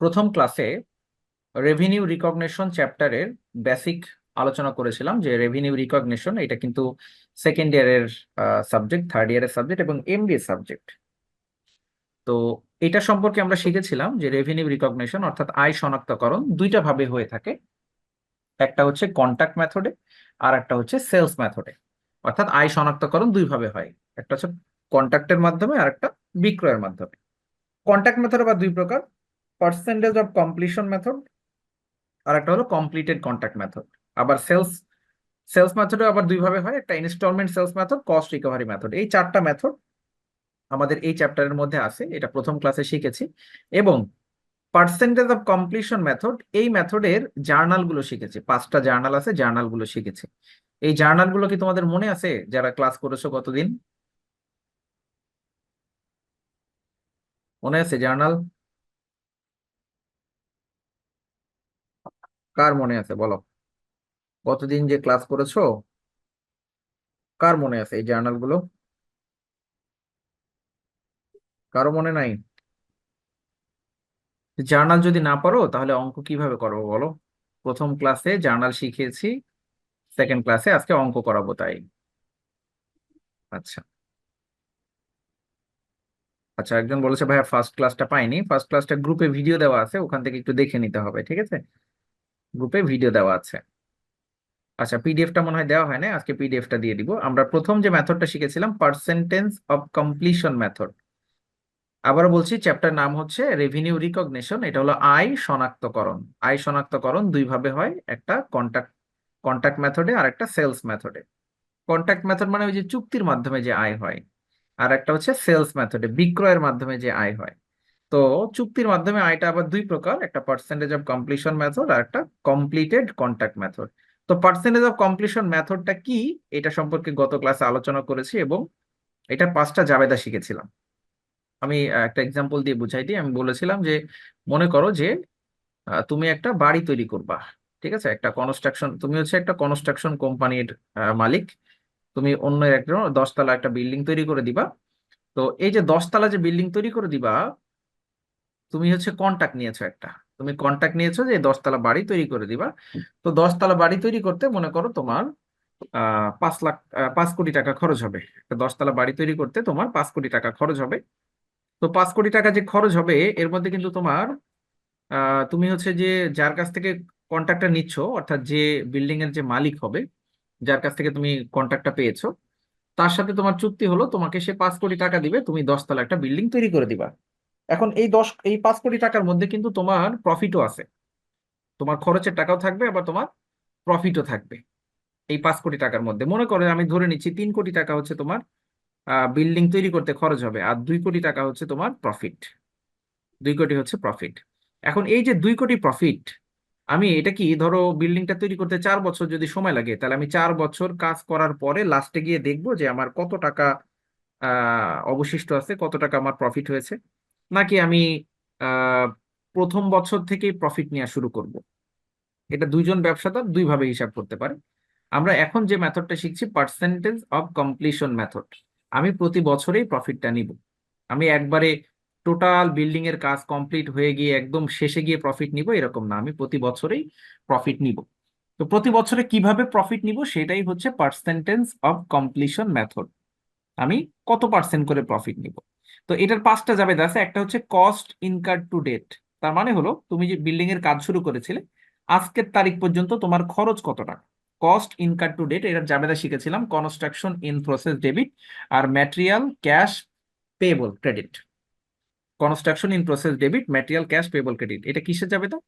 প্রথম ক্লাসে revenue recognition চ্যাপ্টারের বেসিক আলোচনা করেছিলাম যে রেভিনিউ রিকগনেশন এটা কিন্তু সেকেন্ড ইয়ারের সাবজেক্ট থার্ড ইয়ারের সাবজেক্ট এবং এমবিএ সাবজেক্ট তো এটা সম্পর্কে আমরা শিখেছিলাম যে রেভিনিউ রিকগনেশন অর্থাৎ আয় শনাক্তকরণ দুইটা ভাবে হয়ে থাকে। একটা হচ্ছে কন্টাক্ট মেথডে আর একটা হচ্ছে সেলস মেথডে অর্থাৎ আয় শনাক্তকরণ দুই ভাবে হয়। একটা হচ্ছে কন্ট্যাক্টের মাধ্যমে আর একটা বিক্রয়ের মাধ্যমে। কন্ট্যাক্ট মেথড বা দুই প্রকার। পার্সেন্টেজ অফ কমপ্লিশন মেথড আর একটা হলো কমপ্লিটেড কন্ট্যাক্ট মেথড আবার সেলস সেলস মেথডে আবার দুই ভাবে হয়। একটা instalment sales method cost recovery method এই চারটা মেথড আমাদের এই চ্যাপ্টারের মধ্যে আছে। এটা প্রথম ক্লাসে শিখেছি। এবং পার্সেন্টেজ অফ কমপ্লিশন মেথড এই মেথডের জার্নালগুলো শিখেছি। পাঁচটা জার্নাল আছে জার্নালগুলো শিখেছি। এই জার্নালগুলো কি তোমাদের মনে আছে? যারা ক্লাস করেছ কতদিন? মনে আছে জার্নাল কার মনে আছে বলো? কতদিন যে ক্লাস করেছ? কার মনে আছে এই জার্নালগুলো? কারও মনে নাই? জার্নাল যদি না পারো তাহলে অঙ্ক কীভাবে করব বলো? প্রথম ক্লাসে জার্নাল শিখিয়েছি সেকেন্ড ক্লাসে আজকে অঙ্ক করাবো তাই। আচ্ছা। আচ্ছা একজন বলেছে, ভাইয়া ফার্স্ট ক্লাসটা পাইনি। ফার্স্ট ক্লাসটা গ্রুপে ভিডিও দেওয়া আছে, ওখান থেকে একটু দেখে নিতে হবে, ঠিক আছে? গ্রুপে ভিডিও দেওয়া আছে। আচ্ছা পিডিএফটা মনে হয় দেওয়া হয় না আজকে পিডিএফটা দিয়ে দিব। আমরা প্রথম যে মেথডটা শিখেছিলাম পার্সেন্টেজ অফ কমপ্লিশন মেথড আবারও বলছি চ্যাপ্টার নাম হচ্ছে রেভিনিউ রিকগনিশন এটা হলো আয় শনাক্তকরণ। আয় শনাক্তকরণ দুই ভাবে হয়, একটা কন্টাক্ট কন্টাক্ট মেথডে আর একটা সেলস মেথডে কন্টাক্ট মেথড মানে ওই যে চুক্তির মাধ্যমে যে আয় হয়, আর একটা হচ্ছে সেলস মেথডে বিক্রয়ের মাধ্যমে যে আয় হয়। তো চুক্তির মাধ্যমে আয়টা আবার দুই প্রকার, একটা পার্সেন্টেজ অফ কমপ্লিশন মেথড আর একটা কমপ্লিটেড কন্টাক্ট মেথড তো পার্সেন্টেজ অফ কমপ্লিশন মেথডটা কি? এটা সম্পর্কে গত ক্লাসে আলোচনা করেছি এবং এটা পাঁচটা জাবেদা শিখেছিলাম। আমি একটা এক্সাম্পল দিয়ে বুঝাই দিই। আমি বলেছিলাম যে, মনে করো যে তুমি একটা বাড়ি তৈরি করবা, ঠিক আছে? একটা কনস্ট্রাকশন তুমি হচ্ছে একটা কনস্ট্রাকশন কোম্পানির মালিক। তুমি অন্য একটা দশতলা একটা বিল্ডিং তৈরি করে দিবা। তো এই যে দশতলা যে বিল্ডিং তৈরি করে দিবা তুমি হচ্ছে কন্ট্যাক্ট নিয়েছো একটা। তুমি কন্ট্যাক্ট নিয়েছো যে দশতলা বাড়ি তৈরি করে দিবা। তো দশতলা বাড়ি তৈরি করতে মনে করো তোমার পাঁচ লাখ পাঁচ কোটি টাকা খরচ হবে। দশতলা বাড়ি তৈরি করতে তোমার পাঁচ কোটি টাকা খরচ হবে। তো পাঁচ কোটি টাকা যে খরচ হবে, এর মধ্যে কিন্তু তোমার তুমি হচ্ছে যে যার কাছ থেকে কন্ট্রাক্টটা নিচ্ছ, অর্থাৎ যে বিল্ডিং এর যে মালিক হবে, যার কাছ থেকে তুমি কন্ট্রাক্টটা পেয়েছ, তার সাথে তোমার চুক্তি হলো, তোমাকে সে পাঁচ কোটি টাকা দিবে, তুমি দশতলা একটা বিল্ডিং তৈরি করে দিবা। এখন এই দশ, এই পাঁচ কোটি টাকার মধ্যে কিন্তু তোমার প্রফিটও আছে। তোমার খরচের টাকাও থাকবে, আবার তোমার প্রফিটও থাকবে। এই পাঁচ কোটি টাকার মধ্যে। মনে করো আমি ধরে নিচ্ছি তিন কোটি টাকা হচ্ছে তোমার বিল্ডিং তৈরি করতে খরচ হবে, আর দুই কোটি টাকা হচ্ছে তোমার প্রফিট দুই কোটি হচ্ছে প্রফিট এখন এই যে দুই কোটি প্রফিট আমি এটা কি, ধরো বিল্ডিংটা তৈরি করতে চার বছর যদি সময় লাগে, তাহলে আমি চার বছর কাজ করার পরে লাস্টে গিয়ে দেখব যে আমার কত টাকা অবশিষ্ট আছে, কত টাকা আমার প্রফিট হয়েছে। নাকি আমি প্রথম বছর থেকেই প্রফিট নেওয়া শুরু করব? এটা দুইজন ব্যবসাদার দুইভাবে হিসাব করতে পারে। আমরা এখন যে মেথডটা শিখছি পার্সেন্টেজ অফ কমপ্লিশন মেথড আমি প্রতি বছরেই প্রফিটটা নিব। আমি একবারে টোটাল বিল্ডিং এর কাজ কমপ্লিট হয়ে গিয়ে একদম শেষে গিয়ে প্রফিট নিব, এরকম না। আমি প্রতি বছরেই প্রফিট নিব। তো প্রতি বছরে কীভাবে প্রফিট নিব, সেটাই হচ্ছে পার্সেন্টেজ অফ কমপ্লিশন মেথড আমি কত পার্সেন্ট করে প্রফিট নিব? তো এটার পাঁচটা যাবে আছে, একটা হচ্ছে কস্ট ইনকার টু ডেট তার মানে হলো, তুমি যে বিল্ডিং এর কাজ শুরু করেছিলে, আজকের তারিখ পর্যন্ত তোমার খরচ কত টাকা? কস্ট ইনকার টু ডেট এটার জাবেদা শিখেছিলাম construction in process debit R material cash payable credit construction in process debit material cash payable credit এটা কিসের জাবেদা?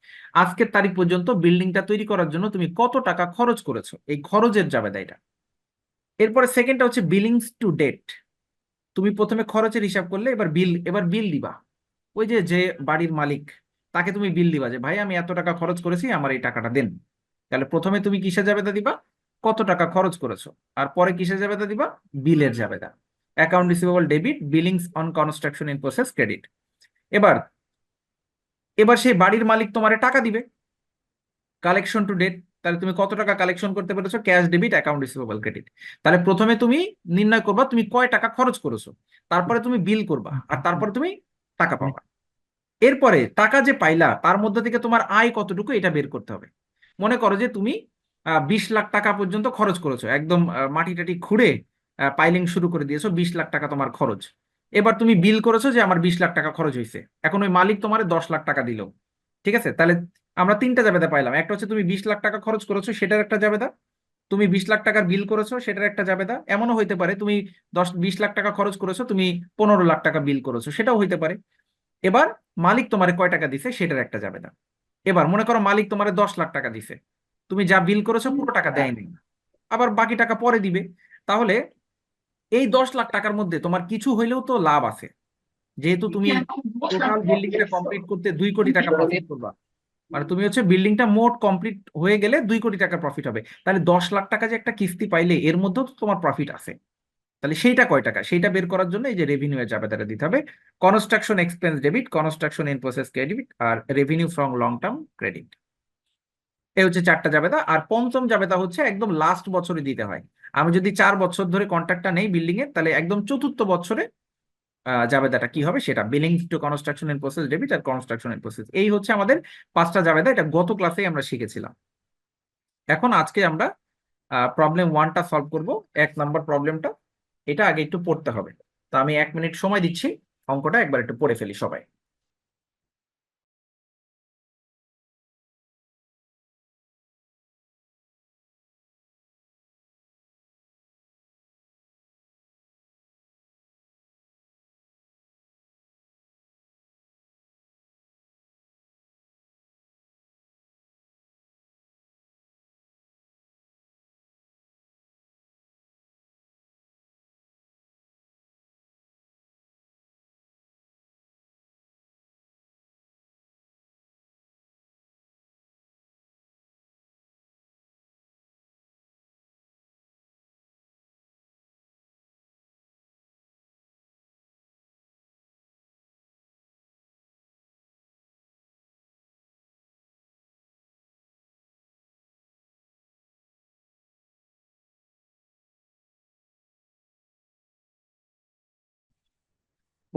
আজকের তারিখ পর্যন্ত বিল্ডিংটা তৈরি করার জন্য তুমি কত টাকা খরচ করেছ? এই খরচের জাবেদা এটা। এরপরে সেকেন্ডটা হচ্ছে বিলিংস টু ডেট তুমি প্রথমে খরচের হিসাব করলে এবার বিল এবার বিল দিবা। ওই যে যে বাড়ির মালিক, তাকে তুমি বিল দিবা যে, ভাই, আমি এত টাকা খরচ করেছি, আমার এই টাকাটা দেন। তাহলে প্রথমে তুমি কিসের জাবেদা দিবা? কত টাকা খরচ করেছ? আর পরে কিসের জাবেদা দিবা? বিলের জাবেদা account receivable debit billings on construction in process credit এবার এবার সেই বাড়ির মালিক তোমারে টাকা দিবে। কালেকশন টু ডেট তাহলে তুমি কত টাকা কালেকশন করতে পেরেছ? Cash debit account receivable credit তাহলে প্রথমে তুমি নির্ণয় করবা তুমি কয় টাকা খরচ করেছ। তারপরে তুমি বিল করবা আর তারপরে তুমি টাকা পাবা। এরপরে টাকা যে পাইলা, তার মধ্যে থেকে তোমার আয় কতটুকু এটা বের করতে হবে। মনে করো যে তুমি বিশ লাখ টাকা পর্যন্ত খরচ করেছ। একদম মাটি টাটি খুঁড়ে পাইলিং শুরু করে দিয়েছ, বিশ লাখ টাকা তোমার খরচ। এবার তুমি বিল করেছ যে আমার বিশ লাখ টাকা খরচ হয়েছে এখন ওই মালিক তোমার দশ লাখ টাকা দিল। ঠিক আছে? তাহলে আমরা তিনটা জাবেদা পাইলাম। একটা হচ্ছে তুমি বিশ লাখ টাকা খরচ করেছ সেটার একটা জাবেদা। তুমি বিশ লাখ টাকার বিল করেছ সেটার একটা জাবেদা। এমনও হইতে পারে তুমি দশ বিশ লাখ টাকা খরচ করেছ তুমি পনেরো লাখ টাকা বিল করেছ সেটাও হইতে পারে। এবার মালিক তোমারে কয় টাকা দিছে সেটার একটা জাবেদা। এবার মনে করো মালিক তোমারে দশ লাখ টাকা দিছে। তুমি যা বিল করেছ পুরো টাকা দেয়নি আবার বাকি টাকা পরে দিবে। তাহলে এই দশ লাখ টাকার মধ্যে তোমার কিছু হইলেও তো লাভ আছে। যেহেতু তুমি টোটাল বিল্ডিংটা কমপ্লিট করতে দুই কোটি টাকা প্রফিট করবা। মানে তুমি হচ্ছে বিল্ডিংটা মোট কমপ্লিট হয়ে গেলে দুই কোটি টাকা প্রফিট হবে। তাহলে দশ লাখ টাকা যে একটা কিস্তি পাইলে এর মধ্যেও তো তোমার প্রফিট আছে। তাহলে সেইটা কয় টাকা? সেইটা বের করার জন্য এই যে রেভিনিউ এর জাবেদাটা দিতে হবে। Construction expense debit construction in process credit R revenue from long term credit এই হচ্ছে চারটা জাবেদা। আর পঞ্চম জাবেদা হচ্ছে একদম লাস্ট বছরে দিতে হয়। আমি যদি চার বছর ধরে কন্ট্রাক্টটা নেই বিল্ডিং এর তাহলে একদম চতুর্থ বছরে জাবেদাটা কি হবে সেটা billing to construction in process debit R construction and process এই হচ্ছে আমাদের পাঁচটা জাবেদা, এটা গত ক্লাসেই আমরা শিখেছিলাম। এখন আজকে আমরা প্রবলেম ওয়ানটা সলভ করব, এক নাম্বার প্রবলেমটা এটা আগে একটু পড়তে হবে। তা আমি এক মিনিট সময় দিচ্ছি, অঙ্কটা একবার একটু পড়ে ফেলি সবাই।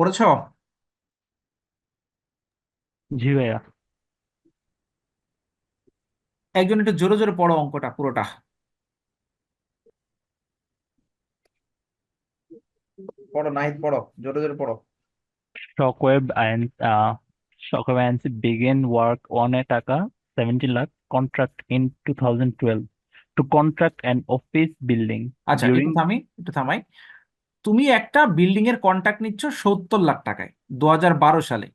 পড়েছো জি ভাইয়া একজন একটু জোরে জোরে পড়ো অঙ্কটা পুরোটা পড়ো নাহিদ পড়ো জোরে জোরে পড়ো Shockwave and uh, Shockwave and began work on a Taka 70 lakh contract in 2012 to contract an office building আচ্ছা একটু during থামি একটু থামাই তুমি একটা বিল্ডিং এর কন্ট্রাক্ট নিচ্ছ সত্তর লাখ টাকায় দু হাজার বারো সালে।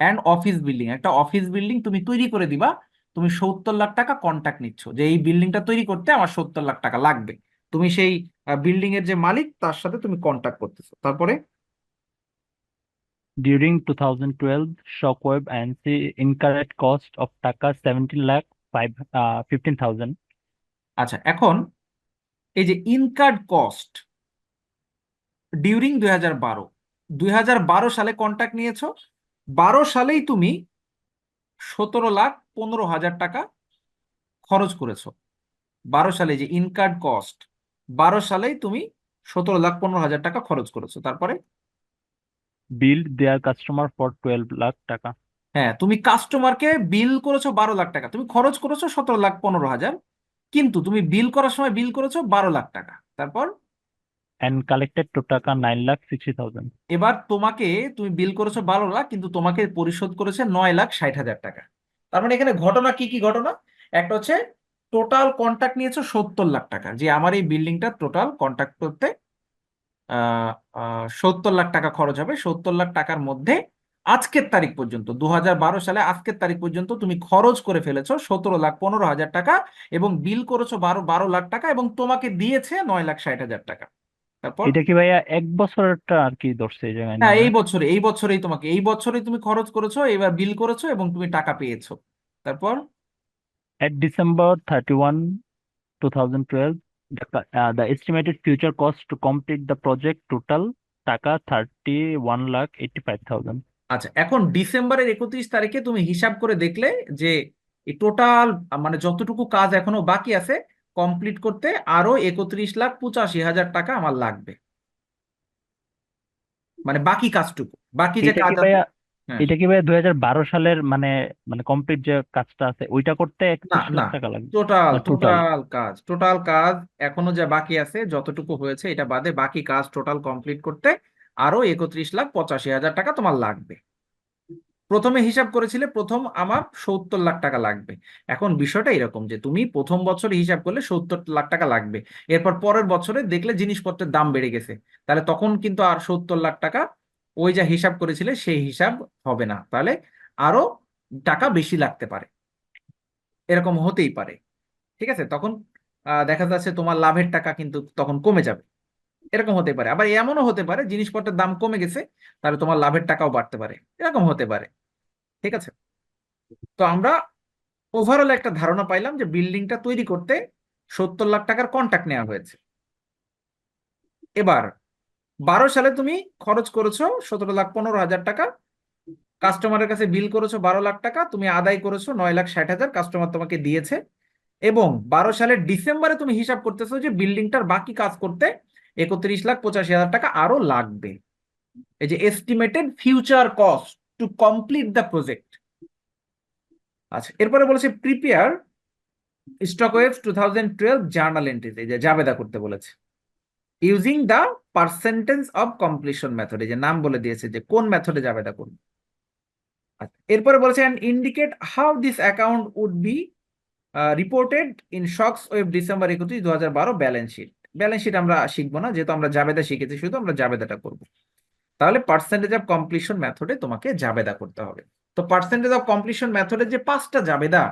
অ্যান্ড অফিস বিল্ডিং একটা অফিস বিল্ডিং তুমি তৈরি করে দিবা তুমি সত্তর লাখ টাকা কন্ট্রাক্ট নিচ্ছ। যে এই বিল্ডিংটা তৈরি করতে আমার সত্তর লাখ টাকা লাগবে। তুমি সেই বিল্ডিং এর যে মালিক তার সাথে তুমি কন্ট্রাক্ট করতেছো। তারপরে? During 2012 Shockwave and incurred cost of টাকা 17 লাখ 5 uh, 15,000 আচ্ছা এখন এই যে ইনকার্ড কস্ট ডিউরিং দুই হাজার বারো। দুই হাজার বারো সালে কন্ট্যাক্ট নিয়েছো? বারো সালেই তুমি সতেরো লাখ পনেরো হাজার টাকা খরচ করেছ। বারো সালে যে ইনকার্ড কস্ট বারো সালেই তুমি সতেরো লাখ পনেরো হাজার টাকা খরচ করেছ। তারপরে? Bill there customer for twelve lakh টাকা। হ্যাঁ তুমি কাস্টমারকে বিল করেছ বারো লাখ টাকা। তুমি খরচ করেছ সতেরো লাখ পনেরো হাজার কিন্তু তুমি বিল করার সময় বিল করেছ বারো লাখ টাকা। তারপর? And collected to Taka 9 lakh 60,000 এবার তোমাকে তুমি বিল করেছ বারো লাখ কিন্তু তোমাকে পরিশোধ করেছে নয় লাখ ষাট হাজার টাকা। তার মানে এখানে ঘটনা কি কি ঘটনা? একটা হচ্ছে টোটাল কন্ট্রাক্ট নিয়েছো সত্তর লাখ টাকা যে আমার এই বিল্ডিংটা টোটাল কন্ট্রাক্ট করতে সত্তর লাখ টাকা খরচ হবে। সত্তর লাখ টাকার মধ্যে আজকের তারিখ পর্যন্ত দু সালে আজকের তারিখ পর্যন্ত তুমি খরচ করে ফেলেছো সতেরো লাখ পনেরো হাজার টাকা এবং বিল করেছ বারো বারো লাখ টাকা এবং তোমাকে দিয়েছে নয় লাখ ষাট হাজার টাকা। তারপর? এটা কি ভাইয়া এক বছরটা আর কি ধরছে এই জায়গায়? না হ্যাঁ এই বছরে এই বছরেই তোমাকে এই বছরেই তুমি খরচ করেছ এবার বিল করেছ এবং তুমি টাকা পেয়েছ। তারপর? At December 31, 2012, the, co- uh, the estimated future cost to complete the project total Taka 31 lakh 85,000. আচ্ছা এখন ডিসেম্বরের একত্রিশ তারিখে তুমি হিসাব করে দেখলে যে টোটাল মানে যতটুকু কাজ এখনও বাকি আছে কমপ্লিট করতে আরও একত্রিশ লাখ পঁচাশি হাজার টাকা আমার লাগবে। মানে বাকি কাজটুকু বাকি যে এটা কাজ হ্যাঁ। এটা কি ভাই দুই হাজার বারো সালের মানে মানে কমপ্লিট যে কাজটা আছে ওইটা করতে লাখ টাকা লাগবে? টোটাল টোটাল কাজ টোটাল কাজ এখনও যা বাকি আছে যতটুকু হয়েছে এটা বাদে বাকি কাজ টোটাল কমপ্লিট করতে আরও একত্রিশ লাখ পঁচাশি হাজার টাকা তোমার লাগবে। প্রথমে হিসাব করেছিলে প্রথম আমার সত্তর লাখ টাকা লাগবে। এখন বিষয়টা এরকম যে তুমি প্রথম বছরে হিসাব করলে সত্তর লাখ টাকা লাগবে। এরপর পরের বছরে দেখলে জিনিসপত্রের দাম বেড়ে গেছে। তাহলে তখন কিন্তু আর সত্তর লাখ টাকা ওই যা হিসাব করেছিলে সেই হিসাব হবে না। তাহলে আরও টাকা বেশি লাগতে পারে। এরকম হতেই পারে। ঠিক আছে? তখন দেখা যাচ্ছে তোমার লাভের টাকা কিন্তু তখন কমে যাবে। এরকম হতে পারে। আবার এমনও হতে পারে, জিনিসপত্রের দাম কমে গেছে, তাহলে তোমার লাভের টাকাও বাড়তে পারে। এরকম হতে পারে। ঠিক আছে? তো আমরা ওভারঅল একটা ধারণা পাইলাম যে বিল্ডিংটা তৈরি করতে সত্তর লাখ টাকার কন্ট্রাক্ট নেওয়া হয়েছে। এবার, বারো সালে তুমি খরচ করেছ সতেরো লাখ পনেরো হাজার টাকা কাস্টমারের কাছে বিল করেছ বারো লাখ টাকা, তুমি আদায় করেছ নয় লাখ ষাট হাজার কাস্টমার তোমাকে দিয়েছে। এবং বারো সালের ডিসেম্বরে তুমি হিসাব করতেছো যে বিল্ডিংটার বাকি কাজ করতে একত্রিশ লাখ পঁচাশি হাজার টাকা আরও লাগবে। এই যে estimated future cost to complete the project আচ্ছা এরপরে বলেছে prepare stock webs two thousand twelve journal entries এই যে জাবেদা করতে বলেছে। Using the percentage of completion method যে নাম বলে দিয়েছে যে কোন মেথডে জাবেদা করবে। আচ্ছা এরপরে বলেছে and indicate how this account would be reported in shocks web December একত্রিশ দু হাজার বারো ব্যালেন্স শিট ব্যালেন্স শিট আমরা শিখব না, যেহেতু আমরা জাবেদা শিখেছি, শুধু আমরা জাবেদাটা করব। তাহলে পার্সেন্টেজ অফ কমপ্লিশন মেথডে তোমাকে জাবেদা করতে হবে। তো পার্সেন্টেজ অফ কমপ্লিশন মেথডের যে পাঁচটা জাবেদা,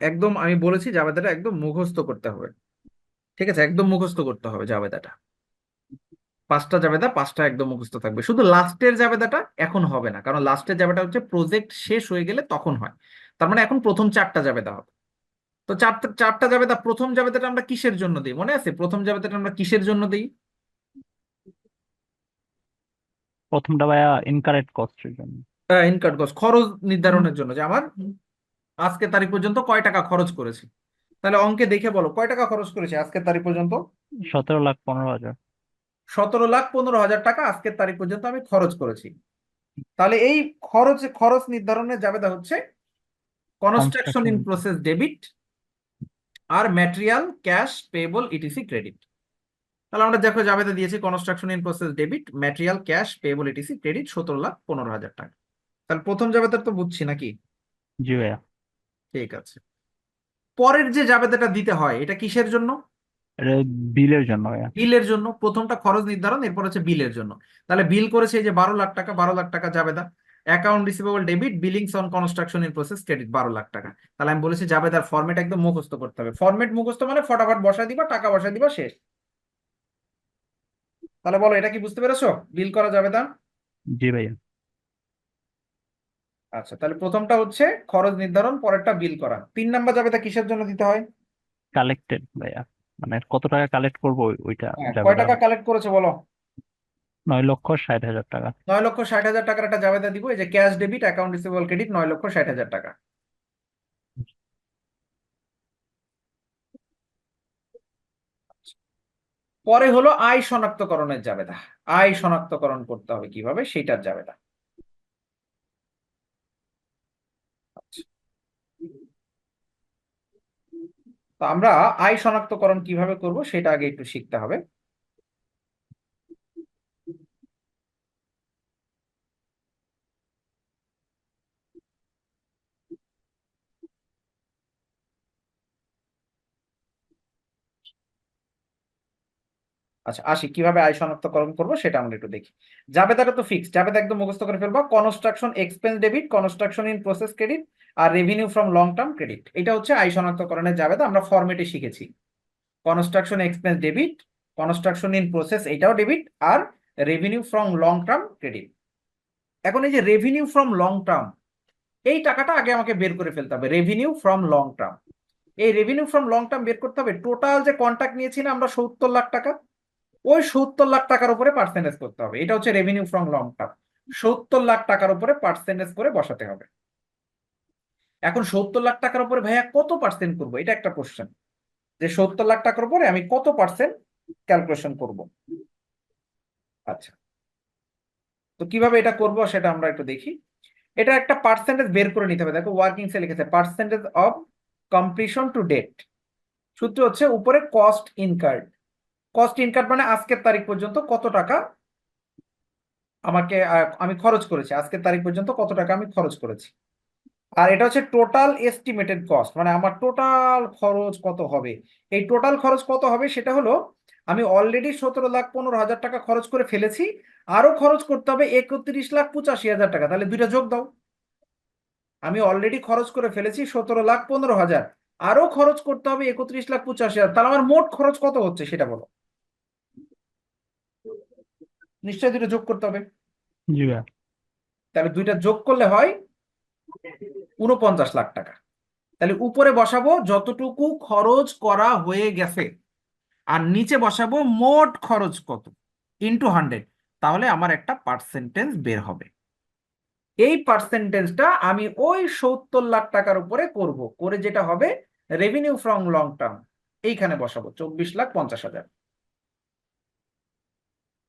একদম আমি বলেছি জাবেদাটা একদম মুখস্থ করতে হবে। ঠিক আছে? একদম মুখস্থ করতে হবে জাবেদাটা। পাঁচটা জাবেদা, পাঁচটা একদম মুখস্থ থাকবে। শুধু লাস্টের জাবেদাটা এখন হবে না, কারণ লাস্টের জাবেদা হচ্ছে প্রজেক্ট শেষ হয়ে গেলে তখন হয়। তার মানে এখন প্রথম চারটা জাবেদা হবে। তো চারটা চারটা জাবেদা প্রথম জাবেদাটা আমরা কিসের জন্য দিই? মনে আছে? প্রথম জাবেদাটা আমরা কিসের জন্য দিই? প্রথমটা ভাইয়া ইনকারেক্ট কস্টের জন্য। ইনকাট কস্ট খরচ নির্ধারণের জন্য। যে আমার আজকে তারিখ পর্যন্ত কয় টাকা খরচ করেছি? তাহলে অঙ্কে দেখে বলো কয় টাকা খরচ করেছে আজকের তারিখ পর্যন্ত? সতেরো লাখ পনেরো হাজার। সতেরো লাখ পনেরো হাজার টাকা আজকের তারিখ পর্যন্ত আমি খরচ করেছি। তাহলে এই খরচ খরচ নির্ধারণের জাবেদা হচ্ছে construction in process debit R material cash payable etc credit তাহলে আমরা দেখো জাবেদা দিয়েছি construction in process debit material cash payable etc credit সতেরো লাখ পনেরো হাজার টাকা। তাহলে প্রথম জাবেদার তো বুঝছি নাকি? জি ভাইয়া। ঠিক আছে। পরের যে জাবেদাটা দিতে হয় এটা কিসের জন্য? বিলের জন্য ভাইয়া। বিলের জন্য। প্রথমটা খরচ নির্ধারণ এরপর হচ্ছে বিলের জন্য। তাহলে বিল করেছে এই যে বারো লাখ টাকা বারো লাখ টাকা জাবেদা। Account receivable debit billings on construction in process credit বারো লাখ টাকা। তাহলে আমি বলেছি জাবেদার ফরম্যাট একদম মুখস্থ করতে হবে। ফরম্যাট মুখস্থ মানে ফটাফট বসায় দিবা টাকা বসায় দিবা শেষ। তাহলে বলো এটা কি বুঝতে পেরেছ? বিল করা জাবেদা জি ভাইয়া। আচ্ছা তাহলে প্রথমটা হচ্ছে খরচ নির্ধারণ পরেরটা বিল করা। তিন নাম্বার যাবে তা কিসের জন্য দিতে হয়? কালেক্টেড ভাইয়া। মানে কত টাকা কালেক্ট করব ওইটা হ্যাঁ, কয় টাকা কালেক্ট করেছে বলো? নয় লক্ষ ষাট হাজার টাকা। নয় লক্ষ ষাট হাজার টাকার একটা জাবেদা দিব, এই যে cash debit account receivable credit নয় লক্ষ ষাট হাজার টাকা। পরে হলো আয় শনাক্তকরণের জাবেদা। আয় শনাক্তকরণ করতে হবে কীভাবে? সেটার জাবেদা। তো আমরা আয় শনাক্তকরণ কীভাবে করব, সেটা আগে একটু শিখতে হবে। আচ্ছা আসি। কীভাবে আয় শনাক্তকরণ করব সেটা আমরা একটু দেখি। জাবেদাটা তো ফিক্সড জাবেদা একদম মুখস্থ করে ফেলব। Construction expense debit construction in process credit R revenue from long term credit এটা হচ্ছে আয় শনাক্তকরণের জাবেদা আমরা ফরম্যাটে শিখেছি। Construction expense debit construction in process এটাও debit R revenue from long term credit এখন এই যে রেভিনিউ ফ্রম লং টার্ম এই টাকাটা আগে আমাকে বের করে ফেলতে হবে রেভিনিউ ফ্রম লং টার্ম এই রেভিনিউ ফ্রম লং টার্ম বের করতে হবে। টোটাল যে কন্ট্রাক্ট নিয়েছি না, আমরা সত্তর লাখ টাকা। ওই সত্তর লাখ টাকার উপরে পার্সেন্টেজ করতে হবে। এটা হচ্ছে রেভিনিউ ফ্রম লং টার্ম সত্তর লাখ টাকার উপরে পার্সেন্টেজ করে বসাতে হবে। এখন সত্তর লাখ টাকার উপরে ভাইয়া কত পার্সেন্ট করব? এটা একটা কোশ্চেন যে সত্তর লাখ টাকার উপরে আমি কত পার্সেন্ট ক্যালকুলেশন করব? আচ্ছা। তো কীভাবে এটা করব সেটা আমরা একটু দেখি। এটা একটা পার্সেন্টেজ বের করে নিতে হবে। দেখো ওয়ার্কিং সে লিখেছে percentage of completion to date সূত্র হচ্ছে উপরে কস্ট ইনকার্ড কস্ট ইনকার্ড মানে আজকের তারিখ পর্যন্ত কত টাকা আমাকে আমি খরচ করেছি? আজকের তারিখ পর্যন্ত কত টাকা আমি খরচ করেছি? আর এটা হচ্ছে টোটাল এস্টিমেটেড কস্ট মানে আমার টোটাল খরচ কত হবে? এই টোটাল খরচ কত হবে সেটা হলো, আমি অলরেডি সতেরো লাখ পনেরো হাজার টাকা খরচ করে ফেলেছি, আরও খরচ করতে হবে একত্রিশ লাখ পঁচাশি হাজার টাকা, তাহলে দুইটা যোগ দাও। আমি অলরেডি খরচ করে ফেলেছি সতেরো লাখ পনেরো হাজার, আরও খরচ করতে হবে একত্রিশ লাখ পঁচাশি হাজার, তাহলে আমার মোট খরচ কত হচ্ছে সেটা বলো। নিশ্চয়ই দুটো যোগ করতে হবে। জি তাহলে দুইটা যোগ করলে হয় উনপঞ্চাশ লাখ টাকা। তাহলে উপরে বসাবো যতটুকু খরচ করা হয়ে গেছে আর নিচে বসাবো মোট খরচ কত? ইন্টু হান্ড্রেড তাহলে আমার একটা পার্সেন্টেজ বের হবে। এই পার্সেন্টেজটা আমি ওই সত্তর লাখ টাকার উপরে করব। করে যেটা হবে রেভিনিউ ফ্রম লং টার্ম এইখানে বসাবো চব্বিশ লাখ পঞ্চাশ হাজার।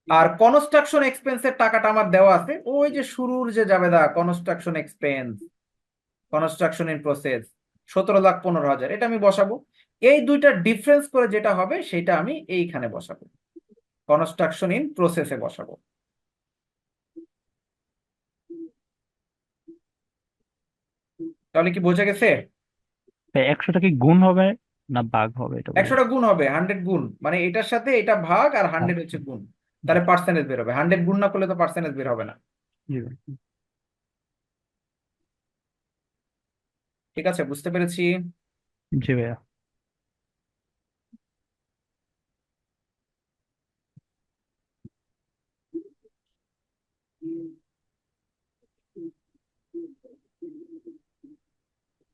আর কনস্ট্রাকশন এক্সপেন্সের টাকাটা আমার দেওয়া আছে। ওই যে শুরুর যে জাবেদা construction expense construction in process সতেরো লাখ পনেরো হাজার এটা আমি বসাবো। এই দুইটা ডিফারেন্স করে যেটা হবে সেটা আমি এইখানে বসাবো। কনস্ট্রাকশন ইন প্রসেসে বসাবো। তাহলে কি বোঝা গেছে? একশোটা কি গুণ হবে না ভাগ হবে এটা একশোটা গুণ হবে হান্ড্রেড গুণ। মানে এটার সাথে এটা ভাগ আর হান্ড্রেড হচ্ছে গুণ। তাহলে পার্সেন্টেজ বের হবে। হান্ড্রেড গুণ না করলে তো পার্সেন্টেজ বের হবে না। ঠিক আছে বুঝতে পেরেছি? জি ভাইয়া।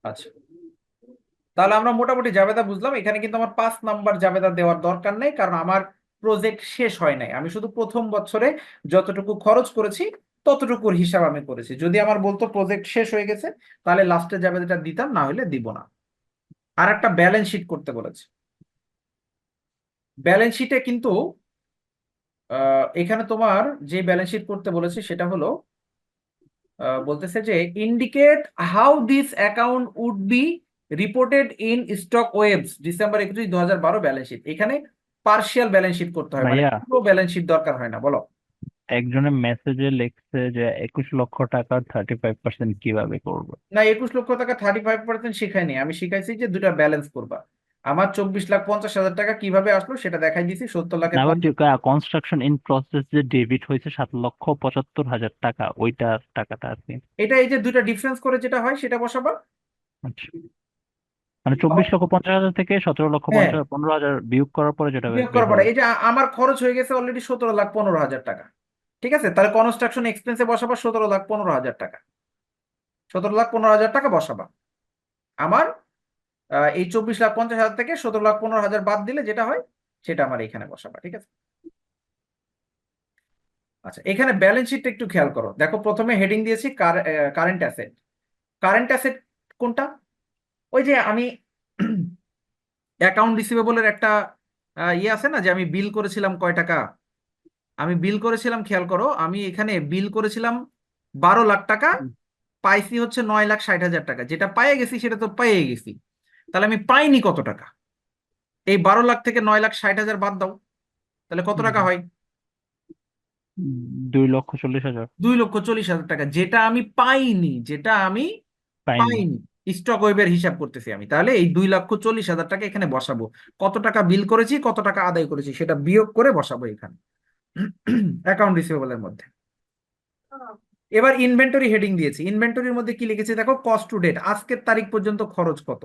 আচ্ছা। তাহলে আমরা মোটামুটি জাবেদা বুঝলাম। এখানে কিন্তু আমার পাঁচ নাম্বার জাবেদা দেওয়ার দরকার নেই কারণ আমার প্রজেক্ট শেষ হয় নাই। আমি শুধু প্রথম বছরে যতটুকু খরচ করেছি, ততটুকুর হিসাব আমি করেছি। যদি আমার বলতো প্রজেক্ট শেষ হয়ে গেছে, তাহলে লাস্টে জাবেদাটা দিতাম, না হলে দিব না। আর একটা ব্যালেন্স শিট করতে বলেছে। ব্যালেন্স শিটে কিন্তু এখানে তোমার যে ব্যালেন্স শিট করতে বলেছে, সেটা হলো বলতেছে যে indicate how this account would be reported in stock ওয়েবস December একত্রিশ দু হাজার বারো ব্যালেন্স শিট এখানে পার্শিয়াল ব্যালেন্স শিট করতে হয় মানে ভাইয়া। পুরো ব্যালেন্স শিট দরকার হয় না বলো। একজনের মেসেজে লিখছে যে একুশ লক্ষ টাকার থার্টি ফাইভ পার্সেন্ট কীভাবে করব? না একুশ লক্ষ টাকা থার্টি ফাইভ পার্সেন্ট শিখাইনি আমি শিখাইছি যে দুটা ব্যালেন্স করবা। আমার চব্বিশ লাখ পঞ্চাশ হাজার টাকা কীভাবে আসলো সেটা দেখাই দিছি সত্তর লাখের কনস্ট্রাকশন ইন প্রসেস যে ডেবিট হয়েছে সাত লক্ষ পঁচাত্তর হাজার টাকা ওইটার টাকাটা আর কি এটা এই যে দুটা ডিফারেন্স করে যেটা হয় সেটা বসাবা। আচ্ছা। মানে চব্বিশ লক্ষ পঞ্চাশ হাজার থেকে সতেরো লক্ষ হ্যাঁ। পঞ্চাশ পনেরো হাজার বিয়োগ করার পরে যেটা বিয়োগ করার পরে। এই যে আমার খরচ হয়ে গেছে অলরেডি সতেরো লাখ পনেরো হাজার টাকা। ঠিক আছে? তাহলে কনস্ট্রাকশন এক্সপেন্সে বসাবা সতেরো লাখ পনেরো হাজার টাকা। সতেরো লাখ পনেরো হাজার টাকা বসাবা। আমার এই চব্বিশ লাখ পঞ্চাশ হাজার থেকে সতেরো লাখ পনেরো হাজার বাদ দিলে যেটা হয় সেটা আমার এখানে বসাবা। ঠিক আছে? আচ্ছা এখানে ব্যালেন্স শিটটা একটু খেয়াল করো। দেখো প্রথমে হেডিং দিয়েছি কারেন্ট অ্যাসেট কারেন্ট অ্যাসেট কোনটা? ওই যে আমি অ্যাকাউন্ট রিসিভেবলের একটা ইয়ে আছে না যে আমি বিল করেছিলাম কয় টাকা? আমি বিল করেছিলাম খেয়াল করো আমি এখানে বিল করেছিলাম বারো লাখ টাকা পাইছি হচ্ছে নয় লাখ ষাট হাজার টাকা। যেটা পাইয়ে গেছি সেটা তো পেয়ে গেছি। তাহলে আমি পাইনি কত টাকা? এই বারো লাখ থেকে নয় লাখ ষাট হাজার বাদ দাও। তাহলে কত টাকা। হয়? দুই লক্ষ চল্লিশ হাজার। দুই লক্ষ চল্লিশ হাজার টাকা। যেটা আমি পাইনি যেটা আমি পাইনি। স্টক ওয়েবের হিসাব করতেছি আমি। তাহলে এই দুই লক্ষ চল্লিশ হাজার টাকা এখানে বসাবো। কত টাকা বিল করেছি কত টাকা আদায় করেছি সেটা বিয়োগ করে বসাবো এখানে। অ্যাকাউন্ট রিসিভেবলের মধ্যে। এবার ইনভেন্টরি হেডিং দিয়েছি। ইনভেন্টরির মধ্যে কি লিখেছি দেখো? কস্ট টু ডেট আজকের তারিখ পর্যন্ত খরচ কত?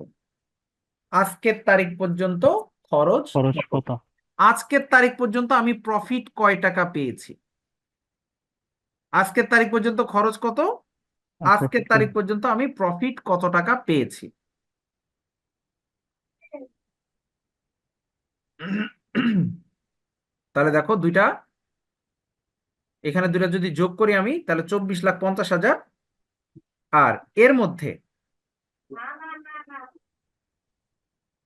আজকের তারিখ পর্যন্ত খরচ খরচ কত? আজকের তারিখ পর্যন্ত আমি প্রফিট কয় টাকা পেয়েছি? আজকের তারিখ পর্যন্ত খরচ কত? আজকের তারিখ পর্যন্ত আমি প্রফিট কত টাকা পেয়েছি? তাহলে দেখো দুইটা এখানে দুইটা যদি যোগ করি আমি তাহলে চব্বিশ লাখ পঞ্চাশ হাজার। আর এর মধ্যে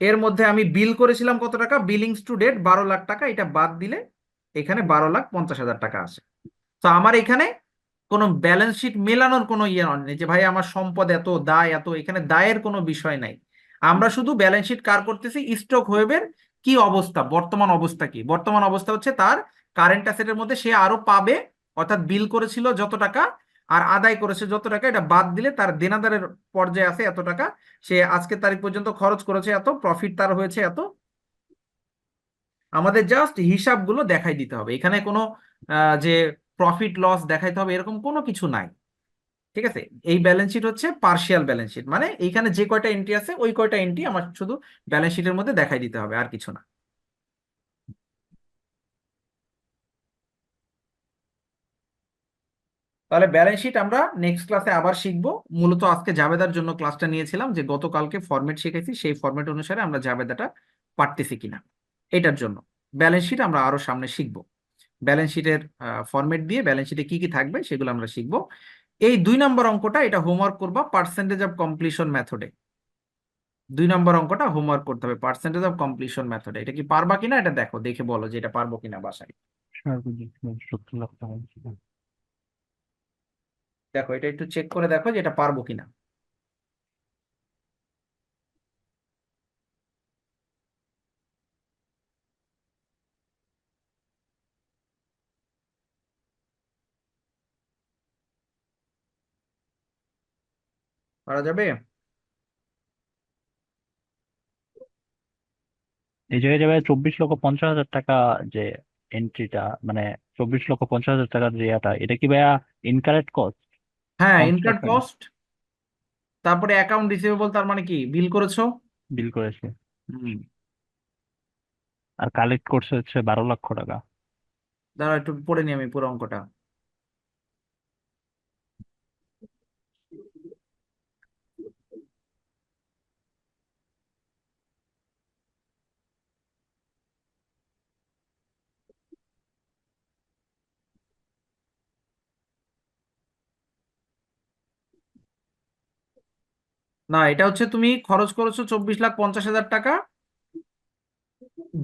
এর মধ্যে আমি বিল করেছিলাম কত টাকা? বিলিংস টু ডেট বারো লাখ টাকা এটা বাদ দিলে এখানে বারো লাখ পঞ্চাশ হাজার টাকা আসে। তো আমার এখানে কোনো ব্যালেন্স শিট মেলানোর কোনো ইয়ে নেই যে, ভাই, আমার সম্পদ এত, দায় এত, এখানে দায়ের কোনো বিষয় নাই। আমরা শুধু ব্যালেন্স শিট কার করতেছি? স্টক ওয়েবের কি অবস্থা? বর্তমান অবস্থা কি? বর্তমান অবস্থা হচ্ছে তার কারেন্ট অ্যাসেটের মধ্যে সে আরও পাবে, অর্থাৎ বিল করেছিল যত টাকা আর আদায় করেছে যত টাকা, এটা বাদ দিলে তার দেনাদারের পর্যায়ে আছে এত টাকা। সে আজকে তারিখ পর্যন্ত খরচ করেছে এত প্রফিট তার হয়েছে এত। আমাদের জাস্ট হিসাবগুলো দেখাই দিতে হবে। এখানে কোনো যে প্রফিট লস দেখাইতে হবে, এরকম কোনো কিছু নাই। ঠিক আছে? এই ব্যালেন্স শিট হচ্ছে পার্শিয়াল ব্যালেন্স শিট মানে এইখানে যে কয়টা এন্ট্রি আছে, ওই কয়টা এন্ট্রি আমার শুধু ব্যালেন্স শিটের মধ্যে দেখাই দিতে হবে, আর কিছু না। তাহলে ব্যালেন্স শিট আমরা নেক্সট ক্লাসে আবার শিখব। মূলত আজকে জাবেদার জন্য ক্লাসটা নিয়েছিলাম যে গতকালকে ফরম্যাট শিখেছি, সেই ফরম্যাট অনুসারে আমরা জাবেদাটা পারতেছি কিনা। এটার জন্য ব্যালেন্স শিট আমরা আরও সামনে শিখব। ব্যালেন্স শিটের ফরম্যাট দিয়ে ব্যালেন্স শিটে কি কি থাকবে সেগুলো আমরা শিখব। এই দুই নম্বর অঙ্কটা এটা হোমওয়ার্ক করবা পার্সেন্টেজ অফ কমপ্লিশন মেথডে দুই নম্বর অঙ্কটা হোমওয়ার্ক করতে হবে পার্সেন্টেজ অফ কমপ্লিশন মেথডে এটা কি পারবা কিনা এটা দেখো দেখে বলো যে এটা পারব কিনা বাসায়। দেখো এটা একটু চেক করে দেখো যে এটা পারব কিনা। পারা যাবে? এই জায়গায় যাবে চব্বিশ লক্ষ পঞ্চাশ হাজার টাকা যে এন্ট্রিটা মানে চব্বিশ লক্ষ পঞ্চাশ হাজার টাকার যে ইয়েটা এটা কি ভাইয়া ইনকারেক্ট কস্ট হ্যাঁ ইনকার. কস্ট তারপরে অ্যাকাউন্ট রিসিভেবল তার মানে কি বিল করেছ? বিল করেছে হুম। আর কালেক্ট করছে হচ্ছে বারো লক্ষ টাকা। দাঁড়াও একটু পড়ে নিই আমি পুরো অঙ্কটা। না এটা হচ্ছে তুমি খরচ করেছ চব্বিশ লাখ পঞ্চাশ হাজার টাকা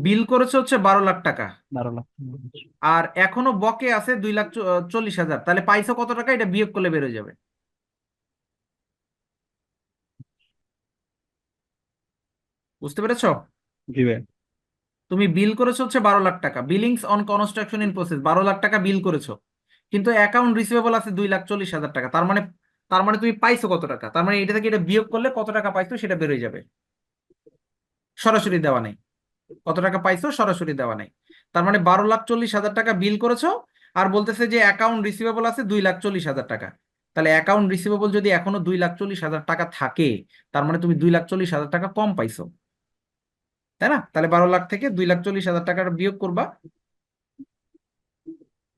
বিল করেছ হচ্ছে বারো লাখ টাকা। বারো লাখ আর এখনও বকে আছে দুই লাখ চল্লিশ হাজার তাহলে পাইছো কত টাকা? এটা বিয়োগ করলে বেরোয় যাবে। বুঝতে পেরেছ? জি ভাই। তুমি বিল করেছ হচ্ছে বারো লাখ টাকা। Billings on construction in process বারো লাখ টাকা বিল করেছ। কিন্তু অ্যাকাউন্ট রিসিভেবল আছে দুই লাখ চল্লিশ হাজার টাকা। তার মানে তার মানে তুমি পাইছো কত টাকা? তার মানে এটা থেকে এটা বিয়োগ করলে কত টাকা পাইছো সেটা বেরোয় যাবে। সরাসরি দেওয়া নেই। কত টাকা পাইছো সরাসরি দেওয়া নেই। তার মানে বারো লাখ চল্লিশ হাজার টাকা বিল করেছ আর বলতেছে যে অ্যাকাউন্ট রিসিভেবল আছে দুই লাখ চল্লিশ হাজার টাকা। তাহলে অ্যাকাউন্ট রিসিভেবল যদি এখনও দুই লাখ চল্লিশ হাজার টাকা থাকে, তার মানে তুমি দুই লাখ চল্লিশ হাজার টাকা কম পাইছো। তাই না? তাহলে বারো লাখ থেকে দুই লাখ চল্লিশ হাজার টাকার বিয়োগ করবা।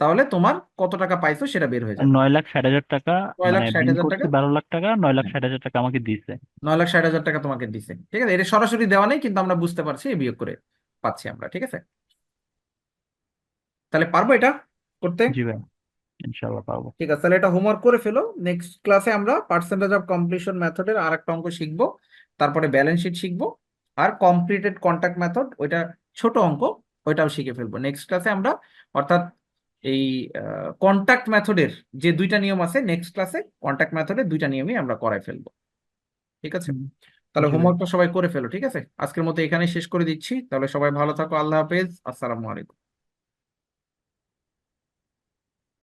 তাহলে তোমার কত টাকা পাইছো সেটা বের হয়ে যাবে। নয় লাখ ষাট হাজার টাকা নয় লাখ মানে ষাট বিল হাজার করছে টাকা? বারো লাখ টাকা নয় লাখ ষাট হাজার টাকা আমাকে দিছে। নয় লাখ ষাট হাজার টাকা তোমাকে দিছে। ঠিক আছে এটা সরাসরি দেওয়া নেই কিন্তু আমরা বুঝতে পারছি এই বিয়োগ করে পাচ্ছি আমরা ঠিক আছে? তাহলে পারব এটা করতে? জি ভাই ইনশাল্লাহ পারব। ঠিক আছে তাহলে এটা হোমওয়ার্ক করে ফেলো। নেক্সট ক্লাসে আমরা পার্সেন্টেজ অফ কমপ্লিশন মেথডের আর একটা অঙ্ক শিখব তারপরে ব্যালেন্স শিট শিখব আর কমপ্লিটেড কন্ট্যাক্ট মেথড ওইটা ছোট অঙ্ক ওইটাও শিখে ফেলব। নেক্সট ক্লাসে আমরা অর্থাৎ এই কন্ট্যাক্ট মেথডের যে দুইটা নিয়ম আছে নেক্সট ক্লাসে কন্ট্যাক্ট মেথডের দুইটা নিয়মই আমরা করাই ফেলব। ঠিক আছে? তাহলে। হোমওয়ার্কটা সবাই করে ফেলো ঠিক আছে? আজকের মতো এখানে শেষ করে দিচ্ছি। তাহলে সবাই ভালো থাকো আল্লাহ হাফেজ। আসসালামু আলাইকুম।